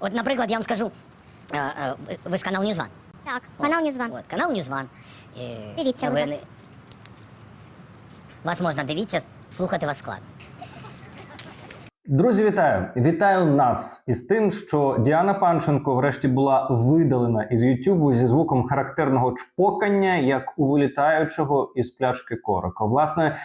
От, наприклад, я вам скажу, е, е, ви- ж канал Ньюзван. Так, канал Ньюзван. От, канал Ньюзван. Е, Дивіться, ви будь ласка. Вас можна дивіться, слухати вас складно. Друзі, вітаю! Вітаю нас із тим, що Діана Панченко врешті була видалена із Ютубу зі звуком характерного чпокання, як у вилітаючого із пляшки корока. Власне,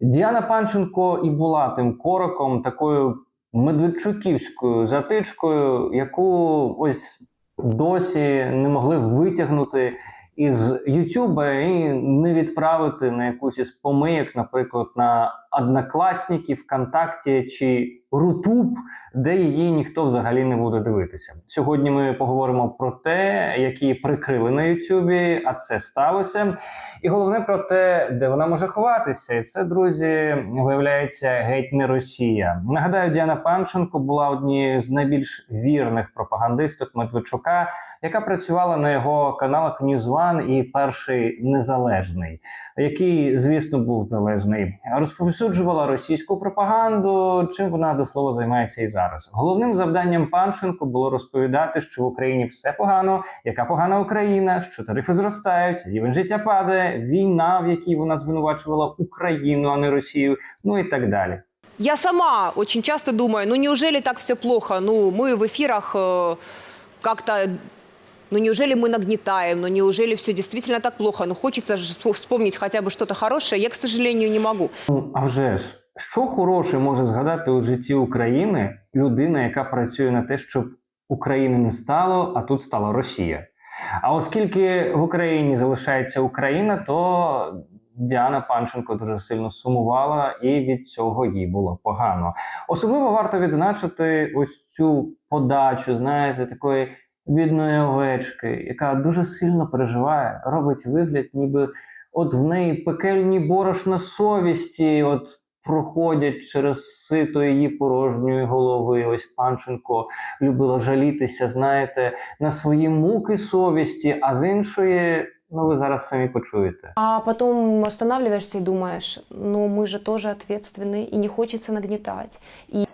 Діана Панченко і була тим короком, такою медведчуківською затичкою, яку ось досі не могли витягнути із Ютуба і не відправити на якусь із помийок, наприклад, на Однокласники, ВКонтакті чи Рутуб, де її ніхто взагалі не буде дивитися. Сьогодні ми поговоримо про те, які прикрили на Ютубі, а це сталося. І головне про те, де вона може ховатися. І це, друзі, виявляється геть не Росія. Нагадаю, Діана Панченко була однією з найбільш вірних пропагандисток Медведчука, яка працювала на його каналах One і перший незалежний, який, звісно, був залежний Розповсюджувала російську пропаганду, чим вона до слова займається і зараз. Головним завданням Панченко було розповідати, що в Україні все погано, яка погана Україна, що тарифи зростають, рівень життя падає, війна, в якій вона звинувачувала Україну, а не Росію, ну і так далі. Я сама очень часто думаю, ну неужели так все плохо? Ну, мы в эфирах э, как-то, ну неужели мы нагнетаем? Ну неужели все действительно так плохо? Ну хочется же вспо- вспомнить хотя бы что-то хорошее. Я, к сожалению, не могу. Ну, а вже ж, що хороше може згадати у житті України людина, яка працює на те, щоб України не стало, а тут стала Росія. А оскільки в Україні залишається Україна, то Діана Панченко дуже сильно сумувала, і від цього їй було погано. Особливо варто відзначити ось цю подачу, знаєте, такої бідної овечки, яка дуже сильно переживає, робить вигляд, ніби от в неї пекельні борошна совісті, от проходять через сито її порожньої голови. Ось Панченко любила жалітися, знаєте, на свої муки совісті, а з іншої, ну ви зараз самі почуєте. А потом останавливаешься и думаешь, ну мы же тоже ответственны, и не хочется нагнетать.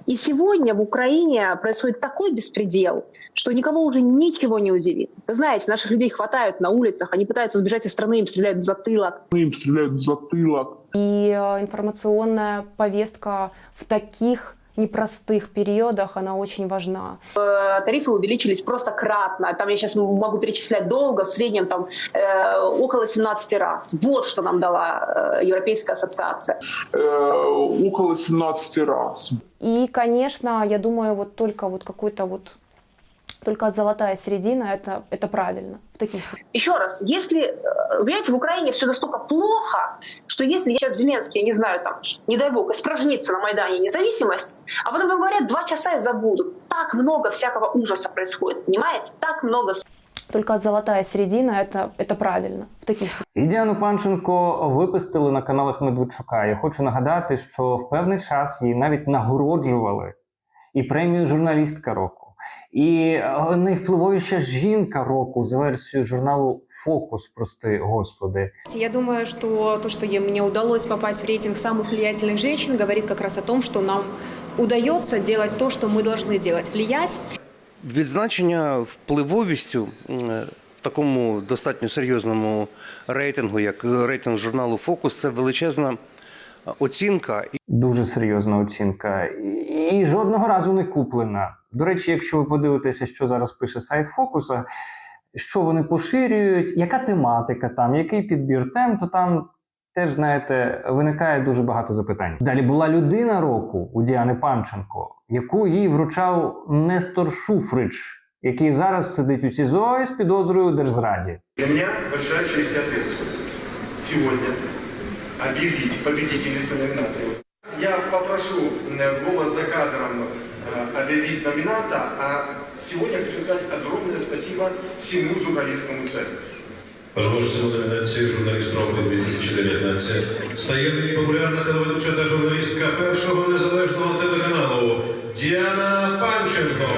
И сегодня в Украине происходит такой беспредел, что никого уже ничего не удивит. Вы знаете, наших людей хватают на улицах, они пытаются сбежать из страны, им стреляют в затылок. им стреляют в затылок. И э, информационная повестка в таких непростых периодах, она очень важна. Э, Тарифы увеличились просто кратно. Там я сейчас могу перечислять долго, в среднем там э, около 17 раз. Вот что нам дала э, Европейская ассоциация. Э, около 17 раз. И, конечно, я думаю, вот только вот какой-то вот только золотая середина, это, это правильно в таких ситуациях. Еще раз, если, э, вы понимаете, в Украине все настолько плохо, что если сейчас Зеленский, я не знаю, там, не дай бог, испражнится на Майдане независимость, а потом вам говорят два часа и забудут. Так много всякого ужаса происходит, понимаете? Так много Только золотая середина, это, это правильно в таких ситуациях. І Діану Панченко випустили на каналах Медведчука. Я хочу нагадати, що в певний час її навіть нагороджували і премію журналістка року. І е, найвпливовіша жінка року за версією журналу Фокус, прости господи. Я думаю, что то, что я- мне удалось попасть в рейтинг самых влиятельных женщин, говорит как раз о том, что нам удается делать то, что мы должны делать. Влиять Відзначення впливовістю м, в такому достатньо серйозному рейтингу, як рейтинг журналу Фокус, це величезна оцінка. Дуже серйозна оцінка. І, і жодного разу не куплена. До речі, якщо ви подивитеся, що зараз пише сайт Фокуса, що вони поширюють, яка тематика там, який підбір тем, то там теж, знаєте, виникає дуже багато запитань. Далі була людина року у Діани Панченко, яку їй вручав Нестор Шуфрич, який зараз сидить у СІЗО із підозрою у держзраді. Для меня большая честь и ответственность сегодня объявить победительницу номинации. Я попрошу э, голос за кадром э, объявить номинанта, а сегодня хочу сказать огромное спасибо всему журналистскому цеху. Переможцем номінації журналіст року 2019 стає нині популярна телеведуча та журналістка першого незалежного телеканалу Діана Панченко.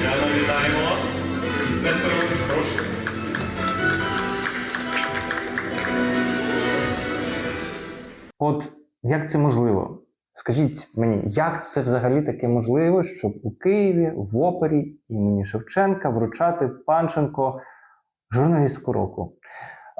Діана, вітаємо. Нестор, прошу. От як це можливо? Скажіть мені, як це взагалі таке можливо, щоб у Києві в опері імені Шевченка вручати Панченко журналістку року?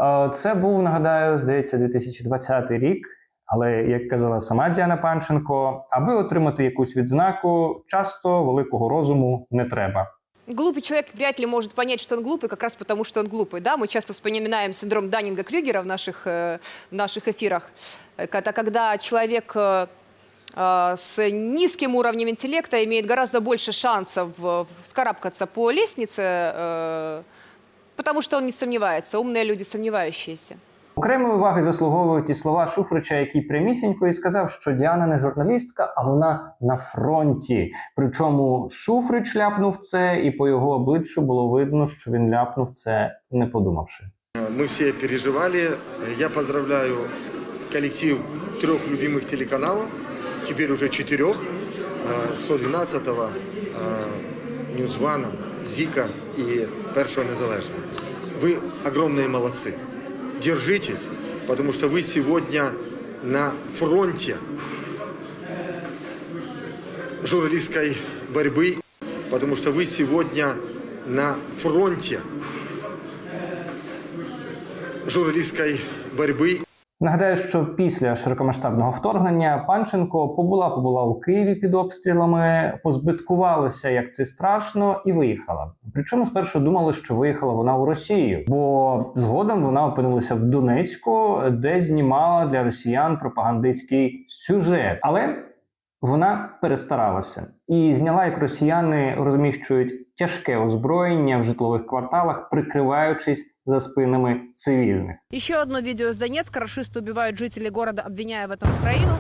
Е, Це був, нагадаю, здається, 2020 рік. Але як казала сама Діана Панченко, аби отримати якусь відзнаку, часто великого розуму не треба Глупый человек вряд ли может понять, что он глупый, как раз потому, что он глупый. Да? Мы часто вспоминаем синдром Даннинга-Крюгера в наших, э, в наших эфирах. Э, Это когда человек э, э, с низким уровнем интеллекта имеет гораздо больше шансов э, вскарабкаться по лестнице, э, потому что он не сомневается. Умные люди сомневающиеся. Окремої уваги заслуговують і слова Шуфрича, який прямісінько і сказав, що Діана не журналістка, а вона на фронті. Причому Шуфрич ляпнув це, і по його обличчю було видно, що він ляпнув це, не подумавши. Мы все переживали. Я поздравляю коллектив трех любимых телеканалов, теперь уже четырех, э, 112-го, э, Ньюзвана, Зика и Першого Незалежного. Вы огромные молодцы. Держитесь, потому что вы сегодня на фронте журналистской борьбы, потому что вы сегодня на фронте журналистской борьбы Нагадаю, що після широкомасштабного вторгнення Панченко побула побула у Києві під обстрілами, позбиткувалася, як це страшно, і виїхала. Причому спершу думали, що виїхала вона у Росію, бо згодом вона опинилася в Донецьку, де знімала для росіян пропагандистський сюжет. Але вона перестаралася і зняла, як росіяни розміщують тяжке озброєння в житлових кварталах, прикриваючись за спинами цивільних. Еще одно видео из Донецка. Рашисты убивают жителей города, обвиняя в этом Украину.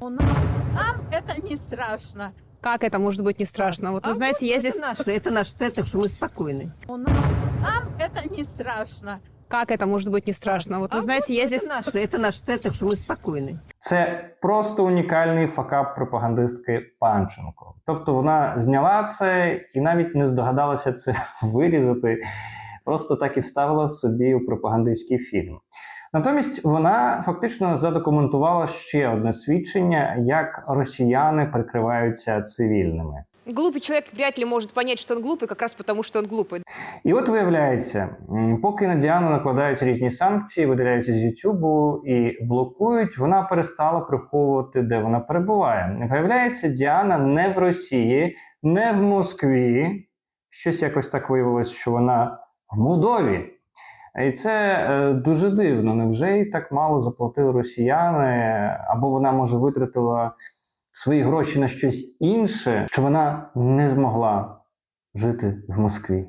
Нам это не страшно. Как это может быть не страшно? Вот вы А знаете, вот я это здесь... наше, Это наш центр, что мы спокойны. Нам это не страшно. Как это может быть не страшно? Вот вы А знаете, вот я это здесь... Наш, это наш центр, что мы спокойны. Це просто унікальний факап пропагандистки Панченко. Тобто вона зняла це і навіть не здогадалася це вирізати, просто так і вставила собі у пропагандистський фільм. Натомість вона фактично задокументувала ще одне свідчення, як росіяни прикриваються цивільними. Глупый человек вряд ли может понять, что он глупый, как раз потому, что он глупый. І от виявляється, м, поки на Діану накладають різні санкції, видаляються з Ютубу і блокують, вона перестала приховувати, де вона перебуває. Виявляється, Діана не в Росії, не в Москві. Щось якось так виявилось, що вона в Молдові. І це е, дуже дивно. Невже їй так мало заплатили росіяни, або вона може витратила свої гроші на щось інше, що вона не змогла жити в Москві.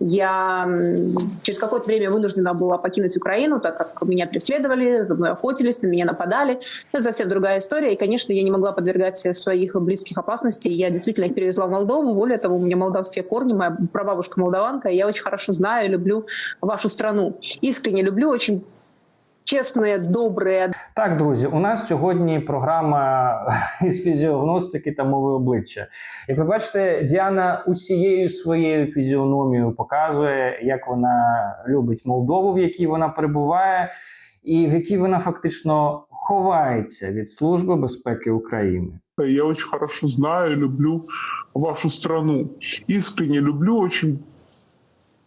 Я м, через какое-то время вынуждена была покинуть Украину, так как меня преследовали, за мной охотились, на меня нападали. Это совсем другая история. И, конечно, я не могла подвергать своих близких опасности. Я действительно их перевезла в Молдову. Более того, у меня молдавские корни, моя прабабушка молдаванка. И я очень хорошо знаю и люблю вашу страну. Искренне люблю, очень честные, добрые, Так, друзі, у нас сьогодні програма із фізіогностики та мови обличчя. Як ви бачите, Діана усією своєю фізіономією показує, як вона любить Молдову, в якій вона перебуває, і в якій вона фактично ховається від Служби безпеки України. Я очень хорошо знаю и люблю вашу страну. Искренне люблю, очень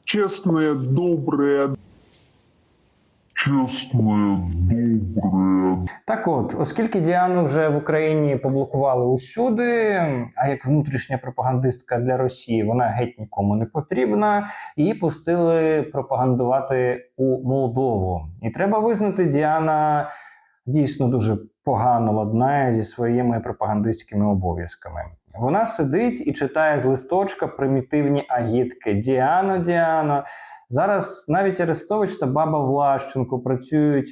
честные, добрые, честные, добрые, Так от, оскільки Діану вже в Україні поблокували усюди, а як внутрішня пропагандистка для Росії вона геть нікому не потрібна, її пустили пропагандувати у Молдову. І треба визнати, Діана дійсно дуже погано ладнає зі своїми пропагандистськими обов'язками. Вона сидить і читає з листочка примітивні агітки. Діано, Діано. Зараз навіть Арестович та баба Влащенко працюють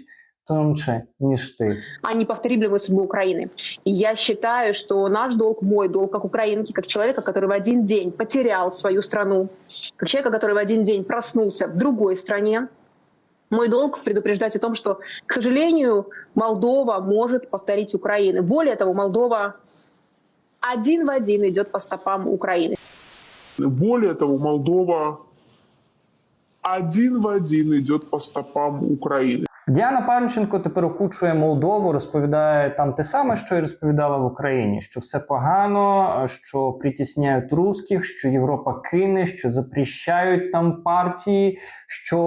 тонче, ніж ти. а неповторимую судьбу Украины. И я считаю, что наш долг, мой долг, как украинки, как человека, который в один день потерял свою страну, как человека, который в один день проснулся в другой стране, мой долг предупреждать о том, что, к сожалению, Молдова может повторить Украину. Более того, Молдова один в один идет по стопам Украины. Более того, Молдова один в один идет по стопам Украины. Діана Панченко тепер окучує Молдову, розповідає там те саме, що й розповідала в Україні: що все погано, що притісняють русських, що Європа кине, що запрещають там партії, що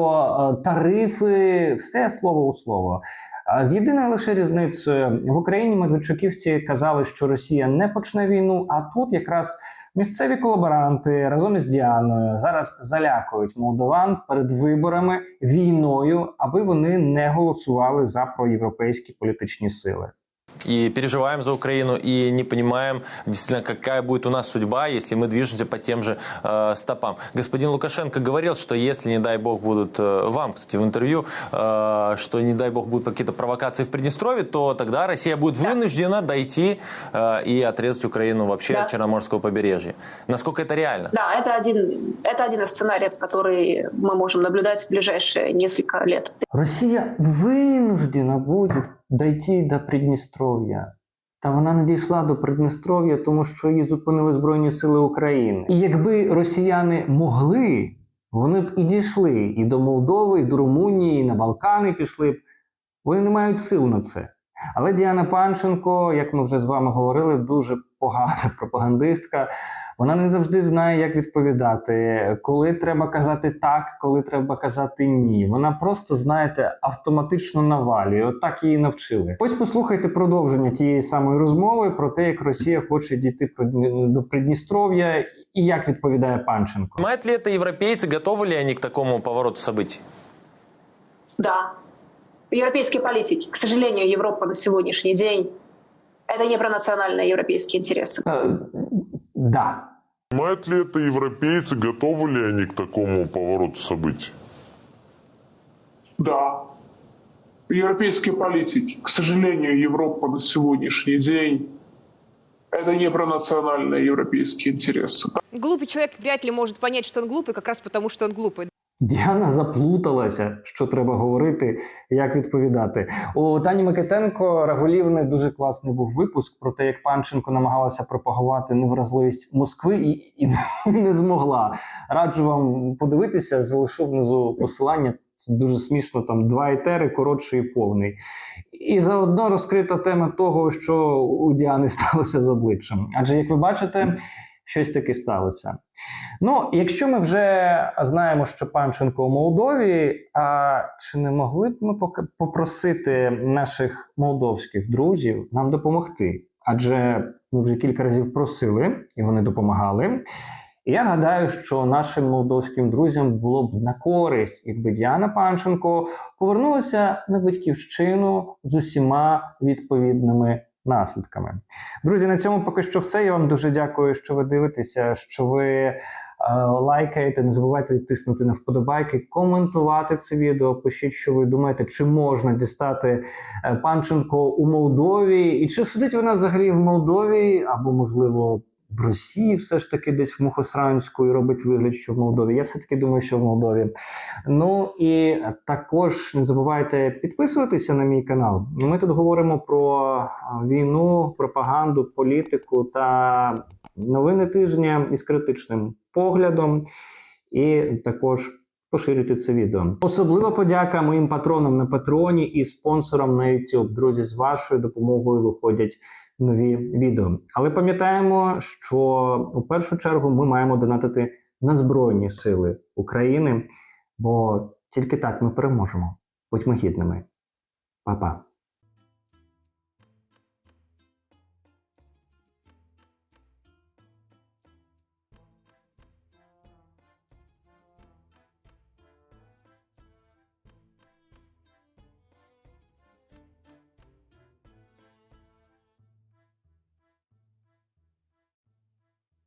е, тарифи, все слово у слово. З єдиною лише різницею в Україні медведчуківці казали, що Росія не почне війну, а тут якраз. Місцеві колаборанти разом із Діаною зараз залякують молдован перед виборами війною, аби вони не голосували за проєвропейські політичні сили. И переживаем за Украину и не понимаем действительно, какая будет у нас судьба, если мы движемся по тем же э, стопам. Господин Лукашенко говорил, что если, не дай бог, будут, э, вам, кстати, в интервью, э, что, не дай бог, будут какие-то провокации в Приднестровье, то тогда Россия будет вынуждена дойти э, и отрезать Украину вообще Да. от Черноморского побережья. Насколько это реально? Да, это один, это один из сценариев, который мы можем наблюдать в ближайшие несколько лет. Росія винуждена буде дійти до Придністров'я. Та вона не дійшла до Придністров'я, тому що її зупинили Збройні Сили України. І якби росіяни могли, вони б і дійшли і до Молдови, і до Румунії, і на Балкани пішли б. Вони не мають сил на це. Але Діана Панченко, як ми вже з вами говорили, дуже погана пропагандистка. Вона не завжди знає, як відповідати, коли треба казати так, коли треба казати ні. Вона просто, знаєте, автоматично навалює. От так її навчили. Ось послухайте продовження тієї самої розмови про те, як Росія хоче дійти Придні- до Придністров'я, і як відповідає Панченко. Понимают ли это европейцы, готовы ли они к такому повороту событий? Да. Европейские политики, к сожалению, Европа на сегодняшний день это не про национальные европейские интересы. Да. Понимают ли это европейцы, готовы ли они к такому повороту событий? Да. Европейские политики. К сожалению, Европа на сегодняшний день это не про национальные европейские интересы. Глупый человек вряд ли может понять, что он глупый, как раз потому, что он глупый. Діана заплуталася, що треба говорити, як відповідати. У Тані Микитенко Рагулівни дуже класний був випуск про те, як Панченко намагалася пропагувати невразливість Москви і, і не змогла. Раджу вам подивитися, залишу внизу посилання. Це дуже смішно. Там два етери, коротший і повний. І заодно розкрита тема того, що у Діани сталося з обличчям. Адже, як ви бачите, щось таке сталося. Ну, якщо ми вже знаємо, що Панченко у Молдові, а чи не могли б ми попросити наших молдовських друзів нам допомогти? Адже ми вже кілька разів просили, і вони допомагали. І я гадаю, що нашим молдовським друзям було б на користь, якби Діана Панченко повернулася на батьківщину з усіма відповідними наслідками. Друзі, на цьому поки що все. Я вам дуже дякую, що ви дивитеся, що ви е, лайкаєте. Не забувайте тиснути на вподобайки, коментувати це відео. Пишіть, що ви думаєте, чи можна дістати е, Панченко у Молдові, і чи сидить вона взагалі в Молдові, або можливо. В Росії все ж таки десь в Мухосранську і робить вигляд, що в Молдові. Я все таки думаю, що в Молдові. Ну і також не забувайте підписуватися на мій канал. Ми тут говоримо про війну, пропаганду, політику та новини тижня із критичним поглядом. І також поширюйте це відео. Особлива подяка моїм патронам на Патреоні і спонсорам на YouTube. Друзі, з вашою допомогою виходять нові відео. Але пам'ятаємо, що у першу чергу ми маємо донатити на Збройні Сили України, бо тільки так ми переможемо. Будьмо гідними. Па-па.